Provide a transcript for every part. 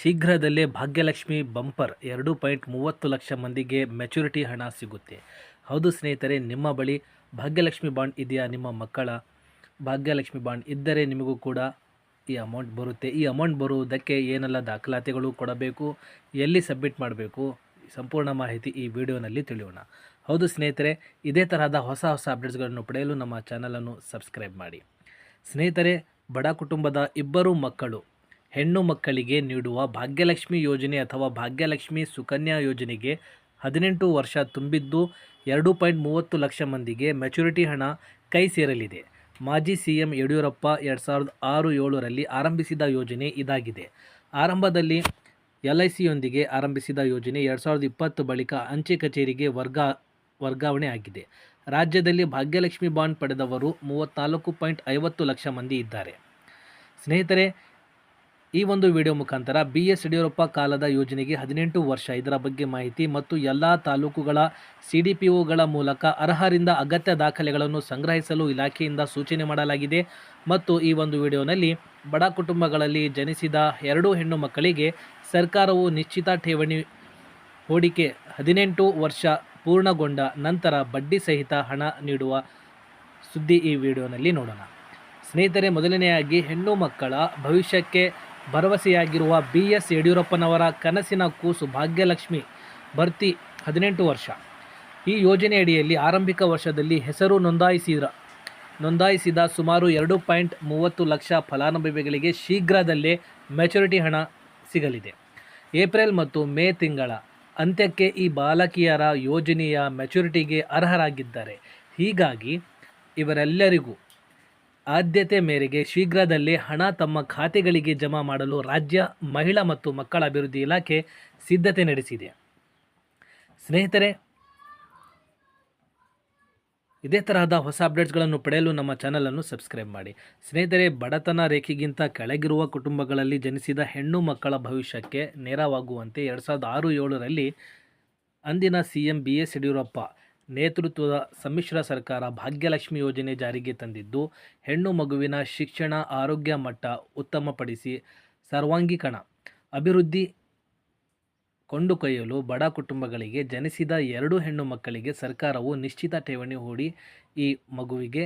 ಶೀಘ್ರದಲ್ಲೇ ಭಾಗ್ಯಲಕ್ಷ್ಮಿ ಬಂಪರ್ ಎರಡು ಪಾಯಿಂಟ್ ಮೂವತ್ತು ಲಕ್ಷ ಮಂದಿಗೆ ಮೆಚುರಿಟಿ ಹಣ ಸಿಗುತ್ತೆ. ಹೌದು ಸ್ನೇಹಿತರೆ, ನಿಮ್ಮ ಬಳಿ ಭಾಗ್ಯಲಕ್ಷ್ಮಿ ಬಾಂಡ್ ಇದೆಯಾ ನಿಮ್ಮ ಮಕ್ಕಳ? ಭಾಗ್ಯಲಕ್ಷ್ಮಿ ಬಾಂಡ್ ಇದ್ದರೆ ನಿಮಗೂ ಕೂಡ ಈ ಅಮೌಂಟ್ ಬರುತ್ತೆ. ಈ ಅಮೌಂಟ್ ಬರುವುದಕ್ಕೆ ಏನೆಲ್ಲ ದಾಖಲಾತಿಗಳು ಕೊಡಬೇಕು, ಎಲ್ಲಿ ಸಬ್ಮಿಟ್ ಮಾಡಬೇಕು ಸಂಪೂರ್ಣ ಮಾಹಿತಿ ಈ ವಿಡಿಯೋನಲ್ಲಿ ತಿಳಿಯೋಣ. ಹೌದು ಸ್ನೇಹಿತರೆ, ಇದೇ ತರಹದ ಹೊಸ ಹೊಸ ಅಪ್ಡೇಟ್ಸ್ಗಳನ್ನು ಪಡೆಯಲು ನಮ್ಮ ಚಾನಲನ್ನು ಸಬ್ಸ್ಕ್ರೈಬ್ ಮಾಡಿ. ಸ್ನೇಹಿತರೆ, ಬಡ ಕುಟುಂಬದ ಇಬ್ಬರು ಮಕ್ಕಳು ಹೆಣ್ಣು ಮಕ್ಕಳಿಗೆ ನೀಡುವ ಭಾಗ್ಯಲಕ್ಷ್ಮಿ ಯೋಜನೆ ಅಥವಾ ಭಾಗ್ಯಲಕ್ಷ್ಮಿ ಸುಕನ್ಯಾ ಯೋಜನೆಗೆ ಹದಿನೆಂಟು ವರ್ಷ ತುಂಬಿದ್ದು ಎರಡು ಪಾಯಿಂಟ್ ಮೂವತ್ತು ಲಕ್ಷ ಮಂದಿಗೆ ಮೆಚುರಿಟಿ ಹಣ ಕೈ ಸೇರಲಿದೆ. ಮಾಜಿ ಸಿ ಎಂ ಯಡಿಯೂರಪ್ಪ ಎರಡು ಸಾವಿರದ ಆರು ಏಳರಲ್ಲಿ ಆರಂಭಿಸಿದ ಯೋಜನೆ ಇದಾಗಿದೆ. ಆರಂಭದಲ್ಲಿ ಎಲ್ ಐ ಸಿಯೊಂದಿಗೆ ಆರಂಭಿಸಿದ ಯೋಜನೆ ಎರಡು ಸಾವಿರದ ಇಪ್ಪತ್ತು ಬಳಿಕ ಅಂಚೆ ಕಚೇರಿಗೆ ವರ್ಗ, ವರ್ಗಾವಣೆ ಆಗಿದೆ. ರಾಜ್ಯದಲ್ಲಿ ಭಾಗ್ಯಲಕ್ಷ್ಮಿ ಬಾಂಡ್ ಪಡೆದವರು ಮೂವತ್ತ್ನಾಲ್ಕು ಪಾಯಿಂಟ್ ಐವತ್ತು ಲಕ್ಷ ಮಂದಿ ಇದ್ದಾರೆ. ಸ್ನೇಹಿತರೆ ಈ ಒಂದು ವಿಡಿಯೋ ಮುಖಾಂತರ ಬಿ ಎಸ್ ಯಡಿಯೂರಪ್ಪ ಕಾಲದ ಯೋಜನೆಗೆ ಹದಿನೆಂಟು ವರ್ಷ. ಇದರ ಬಗ್ಗೆ ಮಾಹಿತಿ ಮತ್ತು ಎಲ್ಲ ತಾಲೂಕುಗಳ ಸಿ ಡಿ ಪಿ ಒಗಳ ಮೂಲಕ ಅರ್ಹರಿಂದ ಅಗತ್ಯ ದಾಖಲೆಗಳನ್ನು ಸಂಗ್ರಹಿಸಲು ಇಲಾಖೆಯಿಂದ ಸೂಚನೆ ಮಾಡಲಾಗಿದೆ. ಮತ್ತು ಈ ಒಂದು ವಿಡಿಯೋನಲ್ಲಿ ಬಡ ಕುಟುಂಬಗಳಲ್ಲಿ ಜನಿಸಿದ ಎರಡೂ ಹೆಣ್ಣು ಮಕ್ಕಳಿಗೆ ಸರ್ಕಾರವು ನಿಶ್ಚಿತ ಠೇವಣಿ ಹೂಡಿಕೆ ಹದಿನೆಂಟು ವರ್ಷ ಪೂರ್ಣಗೊಂಡ ನಂತರ ಬಡ್ಡಿ ಸಹಿತ ಹಣ ನೀಡುವ ಸುದ್ದಿ ಈ ವಿಡಿಯೋನಲ್ಲಿ ನೋಡೋಣ. ಸ್ನೇಹಿತರೆ, ಮೊದಲನೆಯಾಗಿ ಹೆಣ್ಣು ಮಕ್ಕಳ ಭವಿಷ್ಯಕ್ಕೆ ಭರವಸೆಯಾಗಿರುವ ಬಿ ಎಸ್ ಯಡಿಯೂರಪ್ಪನವರ ಕನಸಿನ ಕೂಸು ಭಾಗ್ಯಲಕ್ಷ್ಮಿ ಭರ್ತಿ ಹದಿನೆಂಟು ವರ್ಷ. ಈ ಯೋಜನೆಯಡಿಯಲ್ಲಿ ಆರಂಭಿಕ ವರ್ಷದಲ್ಲಿ ಹೆಸರು ನೋಂದಾಯಿಸಿದ ನೋಂದಾಯಿಸಿದ ಸುಮಾರು ಎರಡು ಪಾಯಿಂಟ್ ಮೂವತ್ತು ಲಕ್ಷ ಫಲಾನುಭವಿಗಳಿಗೆ ಶೀಘ್ರದಲ್ಲೇ ಮೆಚುರಿಟಿ ಹಣ ಸಿಗಲಿದೆ. ಏಪ್ರಿಲ್ ಮತ್ತು ಮೇ ತಿಂಗಳ ಅಂತ್ಯಕ್ಕೆ ಈ ಬಾಲಕಿಯರ ಯೋಜನೆಯ ಮೆಚುರಿಟಿಗೆ ಅರ್ಹರಾಗಿದ್ದಾರೆ. ಹೀಗಾಗಿ ಇವರೆಲ್ಲರಿಗೂ ಆದ್ಯತೆ ಮೇರೆಗೆ ಶೀಘ್ರದಲ್ಲೇ ಹಣ ತಮ್ಮ ಖಾತೆಗಳಿಗೆ ಜಮಾ ಮಾಡಲು ರಾಜ್ಯ, ಮಹಿಳಾ ಮತ್ತು ಮಕ್ಕಳ ಅಭಿವೃದ್ಧಿ ಇಲಾಖೆ ಸಿದ್ಧತೆ ನಡೆಸಿದೆ. ಸ್ನೇಹಿತರೆ, ಇದೇ ತರಹದ ಹೊಸ ಅಪ್ಡೇಟ್ಸ್ಗಳನ್ನು ಪಡೆಯಲು ನಮ್ಮ ಚಾನಲನ್ನು ಸಬ್ಸ್ಕ್ರೈಬ್ ಮಾಡಿ. ಸ್ನೇಹಿತರೆ, ಬಡತನ ರೇಖೆಗಿಂತ ಕೆಳಗಿರುವ ಕುಟುಂಬಗಳಲ್ಲಿ ಜನಿಸಿದ ಹೆಣ್ಣು ಮಕ್ಕಳ ಭವಿಷ್ಯಕ್ಕೆ ನೆರವಾಗುವಂತೆ ಎರಡು ಸಾವಿರದ ಆರು ಏಳರಲ್ಲಿ ಅಂದಿನ C M B S Yediyurappa ನೇತೃತ್ವದ ಸಮ್ಮಿಶ್ರ ಸರ್ಕಾರ ಭಾಗ್ಯಲಕ್ಷ್ಮಿ ಯೋಜನೆ ಜಾರಿಗೆ ತಂದಿದ್ದು, ಹೆಣ್ಣು ಮಗುವಿನ ಶಿಕ್ಷಣ ಆರೋಗ್ಯ ಮಟ್ಟ ಉತ್ತಮಪಡಿಸಿ ಸರ್ವಾಂಗೀಕರಣ, ಅಭಿವೃದ್ಧಿ ಕೊಂಡುಕೊಯ್ಯಲು ಬಡ ಕುಟುಂಬಗಳಿಗೆ ಜನಿಸಿದ ಎರಡು ಹೆಣ್ಣು ಮಕ್ಕಳಿಗೆ ಸರ್ಕಾರವು ನಿಶ್ಚಿತ ಠೇವಣಿ ಹೂಡಿ, ಈ ಮಗುವಿಗೆ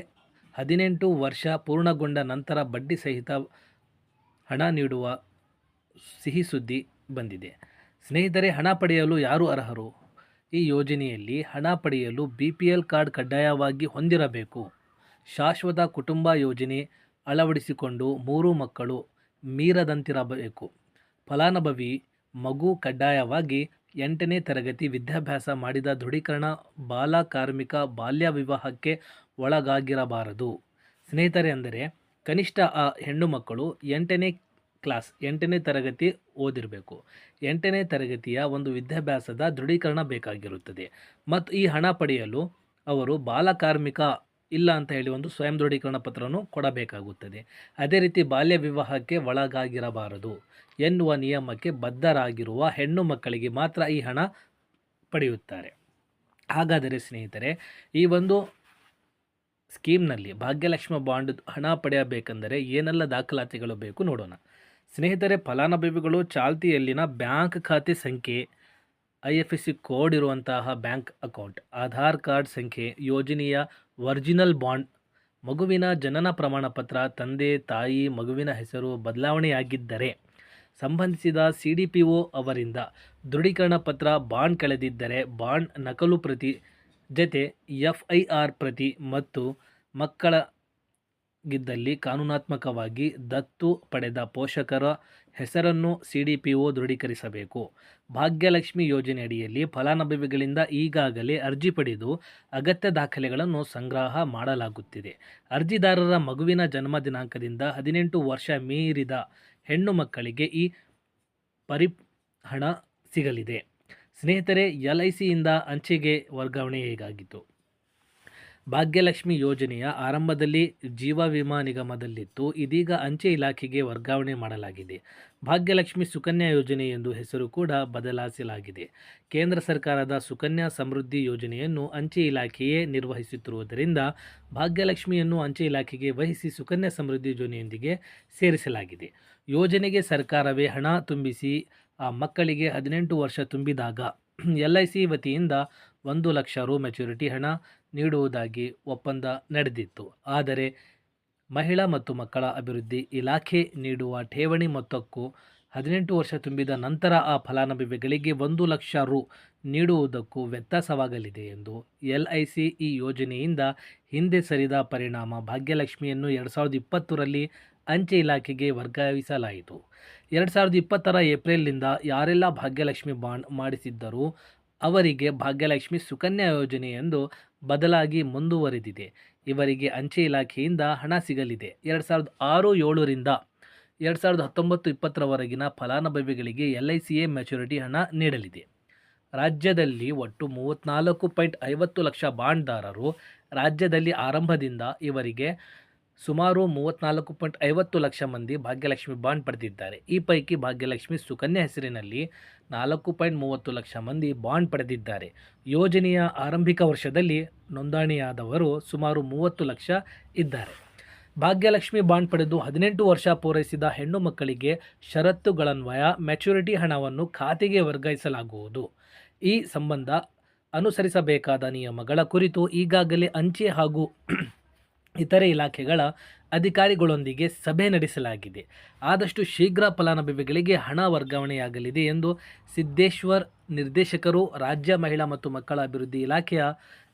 ಹದಿನೆಂಟು ವರ್ಷ ಪೂರ್ಣಗೊಂಡ ನಂತರ ಬಡ್ಡಿ ಸಹಿತ ಹಣ ನೀಡುವ ಸಿಹಿ ಸುದ್ದಿ ಬಂದಿದೆ. ಸ್ನೇಹಿತರೆ, ಹಣ ಪಡೆಯಲು ಯಾರು ಅರ್ಹರು? ಈ ಯೋಜನೆಯಲ್ಲಿ ಹಣ ಪಡೆಯಲು ಬಿ ಪಿ ಎಲ್ ಕಾರ್ಡ್ ಕಡ್ಡಾಯವಾಗಿ ಹೊಂದಿರಬೇಕು. ಶಾಶ್ವತ ಕುಟುಂಬ ಯೋಜನೆ ಅಳವಡಿಸಿಕೊಂಡು ಮೂರು ಮಕ್ಕಳು ಮೀರದಂತಿರಬೇಕು. ಫಲಾನುಭವಿ ಮಗು ಕಡ್ಡಾಯವಾಗಿ ಎಂಟನೇ ತರಗತಿ ವಿದ್ಯಾಭ್ಯಾಸ ಮಾಡಿದ ದೃಢೀಕರಣ ಬಾಲ ಕಾರ್ಮಿಕ ಬಾಲ್ಯ ವಿವಾಹಕ್ಕೆ ಒಳಗಾಗಿರಬಾರದು. ಸ್ನೇಹಿತರೆ, ಅಂದರೆ ಕನಿಷ್ಠ ಆ ಹೆಣ್ಣು ಮಕ್ಕಳು ಎಂಟನೇ ಕ್ಲಾಸ್ ಎಂಟನೇ ತರಗತಿ ಓದಿರಬೇಕು. ಎಂಟನೇ ತರಗತಿಯ ಒಂದು ವಿದ್ಯಾಭ್ಯಾಸದ ದೃಢೀಕರಣ ಬೇಕಾಗಿರುತ್ತದೆ. ಮತ್ತು ಈ ಹಣ ಪಡೆಯಲು ಅವರು ಬಾಲಕಾರ್ಮಿಕ ಇಲ್ಲ ಅಂತ ಹೇಳಿ ಒಂದು ಸ್ವಯಂ ದೃಢೀಕರಣ ಪತ್ರವನ್ನು ಕೊಡಬೇಕಾಗುತ್ತದೆ. ಅದೇ ರೀತಿ ಬಾಲ್ಯ ವಿವಾಹಕ್ಕೆ ಒಳಗಾಗಿರಬಾರದು ಎನ್ನುವ ನಿಯಮಕ್ಕೆ ಬದ್ಧರಾಗಿರುವ ಹೆಣ್ಣು ಮಕ್ಕಳಿಗೆ ಮಾತ್ರ ಈ ಹಣ ಪಡೆಯುತ್ತಾರೆ. ಹಾಗಾದರೆ ಸ್ನೇಹಿತರೆ, ಈ ಒಂದು ಸ್ಕೀಮ್ನಲ್ಲಿ ಭಾಗ್ಯಲಕ್ಷ್ಮಿ ಬಾಂಡ್ ಹಣ ಪಡೆಯಬೇಕೆಂದರೆ ಏನೆಲ್ಲ ದಾಖಲಾತಿಗಳು ಬೇಕು ನೋಡೋಣ. ಸ್ನೇಹಿತರೆ, ಫಲಾನುಭವಿಗಳು ಚಾಲ್ತಿಯಲ್ಲಿನ ಬ್ಯಾಂಕ್ ಖಾತೆ ಸಂಖ್ಯೆ, I F S C code ಇರುವಂತಹ ಬ್ಯಾಂಕ್ ಅಕೌಂಟ್, ಆಧಾರ್ ಕಾರ್ಡ್ ಸಂಖ್ಯೆ, ಯೋಜನೆಯ ಒರಿಜಿನಲ್ ಬಾಂಡ್, ಮಗುವಿನ ಜನನ ಪ್ರಮಾಣ ಪತ್ರ, ತಂದೆ, ತಾಯಿ, ಮಗುವಿನ ಹೆಸರು ಬದಲಾವಣೆಯಾಗಿದ್ದರೆ ಸಂಬಂಧಿಸಿದ ಸಿ ಡಿ ಪಿ ಒ ಅವರಿಂದ ದೃಢೀಕರಣ ಪತ್ರ ಬಾಂಡ್ ಕಳೆದಿದ್ದರೆ ಬಾಂಡ್ ನಕಲು ಪ್ರತಿ, ಜತೆ ಎಫ್ ಐ ಆರ್ ಪ್ರತಿ ಮತ್ತು ಮಕ್ಕಳ ಗಿದ್ದಲ್ಲಿ ಕಾನೂನಾತ್ಮಕವಾಗಿ ದತ್ತು ಪಡೆದ ಪೋಷಕರ ಹೆಸರನ್ನು ಸಿ ಡಿ ಪಿ ಒ ದೃಢೀಕರಿಸಬೇಕು. ಭಾಗ್ಯಲಕ್ಷ್ಮಿ ಯೋಜನೆಯಡಿಯಲ್ಲಿ ಫಲಾನುಭವಿಗಳಿಂದ ಈಗಾಗಲೇ ಅರ್ಜಿ ಪಡೆದು ಅಗತ್ಯ ದಾಖಲೆಗಳನ್ನು ಸಂಗ್ರಹ ಮಾಡಲಾಗುತ್ತಿದೆ. ಅರ್ಜಿದಾರರ ಮಗುವಿನ ಜನ್ಮ ದಿನಾಂಕದಿಂದ ಹದಿನೆಂಟು ವರ್ಷ ಮೀರಿದ ಹೆಣ್ಣು ಮಕ್ಕಳಿಗೆ ಈ ಪರಿ ಹಣ ಸಿಗಲಿದೆ. ಸ್ನೇಹಿತರೆ, ಎಲ್ ಐ ಸಿಯಿಂದ ಅಂಚೆಗೆ ವರ್ಗಾವಣೆ ಹೇಗಾಗಿತ್ತು ಭಾಗ್ಯಲಕ್ಷ್ಮಿ ಯೋಜನೆಯ ಆರಂಭದಲ್ಲಿ ಜೀವ ವಿಮಾ ನಿಗಮದಲ್ಲಿತ್ತು. ಇದೀಗ ಅಂಚೆ ಇಲಾಖೆಗೆ ವರ್ಗಾವಣೆ ಮಾಡಲಾಗಿದೆ. ಭಾಗ್ಯಲಕ್ಷ್ಮಿ ಸುಕನ್ಯಾ ಯೋಜನೆ ಎಂದು ಹೆಸರು ಕೂಡ ಬದಲಾಯಿಸಲಾಗಿದೆ. ಕೇಂದ್ರ ಸರ್ಕಾರದ ಸುಕನ್ಯಾ ಸಮೃದ್ಧಿ ಯೋಜನೆಯನ್ನು ಅಂಚೆ ಇಲಾಖೆಯೇ ನಿರ್ವಹಿಸುತ್ತಿರುವುದರಿಂದ ಭಾಗ್ಯಲಕ್ಷ್ಮಿಯನ್ನು ಅಂಚೆ ಇಲಾಖೆಗೆ ವಹಿಸಿ ಸುಕನ್ಯಾ ಸಮೃದ್ಧಿ ಯೋಜನೆಯೊಂದಿಗೆ ಸೇರಿಸಲಾಗಿದೆ. ಯೋಜನೆಗೆ ಸರ್ಕಾರವೇ ಹಣ ತುಂಬಿಸಿ, ಆ ಮಕ್ಕಳಿಗೆ ಹದಿನೆಂಟು ವರ್ಷ ತುಂಬಿದಾಗ, ಎಲ್ ಐ ಸಿ ವತಿಯಿಂದ ಒಂದು ಲಕ್ಷ ರು ಮೆಚುರಿಟಿ ಹಣ ನೀಡುವುದಾಗಿ ಒಪ್ಪಂದ ನಡೆದಿತ್ತು. ಆದರೆ ಮಹಿಳಾ ಮತ್ತು ಮಕ್ಕಳ ಅಭಿವೃದ್ಧಿ ಇಲಾಖೆ ನೀಡುವ ಠೇವಣಿ ಮೊತ್ತಕ್ಕೂ ಹದಿನೆಂಟು ವರ್ಷ ತುಂಬಿದ ನಂತರ ಆ ಫಲಾನುಭವಿಗಳಿಗೆ ಒಂದು ಲಕ್ಷ ರು ನೀಡುವುದಕ್ಕೂ ವ್ಯತ್ಯಾಸವಾಗಲಿದೆ ಎಂದು ಎಲ್ ಐ ಸಿ ಈ ಯೋಜನೆಯಿಂದ ಹಿಂದೆ ಸರಿದ ಪರಿಣಾಮ ಭಾಗ್ಯಲಕ್ಷ್ಮಿಯನ್ನು ಎರಡು ಸಾವಿರದ ಇಪ್ಪತ್ತರಲ್ಲಿ ಅಂಚೆ ಇಲಾಖೆಗೆ ವರ್ಗಾಯಿಸಲಾಯಿತು. ಎರಡು ಸಾವಿರದ ಇಪ್ಪತ್ತರ ಏಪ್ರಿಲ್ನಿಂದ ಯಾರೆಲ್ಲ ಭಾಗ್ಯಲಕ್ಷ್ಮಿ ಬಾಂಡ್ ಮಾಡಿಸಿದ್ದರೂ ಅವರಿಗೆ ಭಾಗ್ಯಲಕ್ಷ್ಮಿ ಸುಕನ್ಯಾ ಯೋಜನೆ ಎಂದು ಬದಲಾಗಿ ಮುಂದುವರೆದಿದೆ. ಇವರಿಗೆ ಅಂಚೆ ಇಲಾಖೆಯಿಂದ ಹಣ ಸಿಗಲಿದೆ. ಎರಡು ಸಾವಿರದ ಆರು ಏಳರಿಂದ ಎರಡು ಸಾವಿರದ ಹತ್ತೊಂಬತ್ತು ಇಪ್ಪತ್ತರವರೆಗಿನ ಫಲಾನುಭವಿಗಳಿಗೆ ಎಲ್ ಐ ಸಿ ಎ ಮೆಚುರಿಟಿ ಹಣ ನೀಡಲಿದೆ. ರಾಜ್ಯದಲ್ಲಿ ಒಟ್ಟು ಮೂವತ್ತ್ನಾಲ್ಕು ಪಾಯಿಂಟ್ ಐವತ್ತು ಲಕ್ಷ ಬಾಂಡ್ದಾರರು ರಾಜ್ಯದಲ್ಲಿ ಆರಂಭದಿಂದ ಇವರಿಗೆ ಸುಮಾರು ಮೂವತ್ತ್ನಾಲ್ಕು ಪಾಯಿಂಟ್ ಐವತ್ತು ಲಕ್ಷ ಮಂದಿ ಭಾಗ್ಯಲಕ್ಷ್ಮಿ ಬಾಂಡ್ ಪಡೆದಿದ್ದಾರೆ. ಈ ಪೈಕಿ ಭಾಗ್ಯಲಕ್ಷ್ಮಿ ಸುಕನ್ಯಾ ಹೆಸರಿನಲ್ಲಿ ನಾಲ್ಕು ಪಾಯಿಂಟ್ ಮೂವತ್ತು ಲಕ್ಷ ಮಂದಿ ಬಾಂಡ್ ಪಡೆದಿದ್ದಾರೆ. ಯೋಜನೆಯ ಆರಂಭಿಕ ವರ್ಷದಲ್ಲಿ ನೋಂದಣಿಯಾದವರು ಸುಮಾರು ಮೂವತ್ತು ಲಕ್ಷ ಇದ್ದಾರೆ. ಭಾಗ್ಯಲಕ್ಷ್ಮಿ ಬಾಂಡ್ ಪಡೆದು ಹದಿನೆಂಟು ವರ್ಷ ಪೂರೈಸಿದ ಹೆಣ್ಣು ಮಕ್ಕಳಿಗೆ ಷರತ್ತುಗಳನ್ವಯ ಮೆಚುರಿಟಿ ಹಣವನ್ನು ಖಾತೆಗೆ ವರ್ಗಾಯಿಸಲಾಗುವುದು. ಈ ಸಂಬಂಧ ಅನುಸರಿಸಬೇಕಾದ ನಿಯಮಗಳ ಕುರಿತು ಈಗಾಗಲೇ ಅಂಚೆ ಹಾಗೂ ಇತರೆ ಇಲಾಖೆಗಳ ಅಧಿಕಾರಿಗಳೊಂದಿಗೆ ಸಭೆ ನಡೆಸಲಾಗಿದೆ. ಆದಷ್ಟು ಶೀಘ್ರ ಫಲಾನುಭವಿಗಳಿಗೆ ಹಣ ವರ್ಗಾವಣೆಯಾಗಲಿದೆ ಎಂದು ಸಿದ್ದೇಶ್ವರ್ ನಿರ್ದೇಶಕರು, ರಾಜ್ಯ ಮಹಿಳಾ ಮತ್ತು ಮಕ್ಕಳ ಅಭಿವೃದ್ಧಿ ಇಲಾಖೆಯ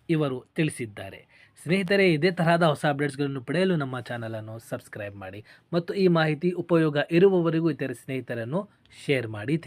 ಇವರು ತಿಳಿಸಿದ್ದಾರೆ. ಸ್ನೇಹಿತರೆ, ಇದೇ ತರಹದ ಹೊಸ ಅಪ್ಡೇಟ್ಸ್ಗಳನ್ನು ಪಡೆಯಲು ನಮ್ಮ ಚಾನಲನ್ನು ಸಬ್ಸ್ಕ್ರೈಬ್ ಮಾಡಿ ಮತ್ತು ಈ ಮಾಹಿತಿ ಉಪಯೋಗ ಇರುವವರೆಗೂ ಇತರೆ ಸ್ನೇಹಿತರನ್ನು ಶೇರ್ ಮಾಡಿ.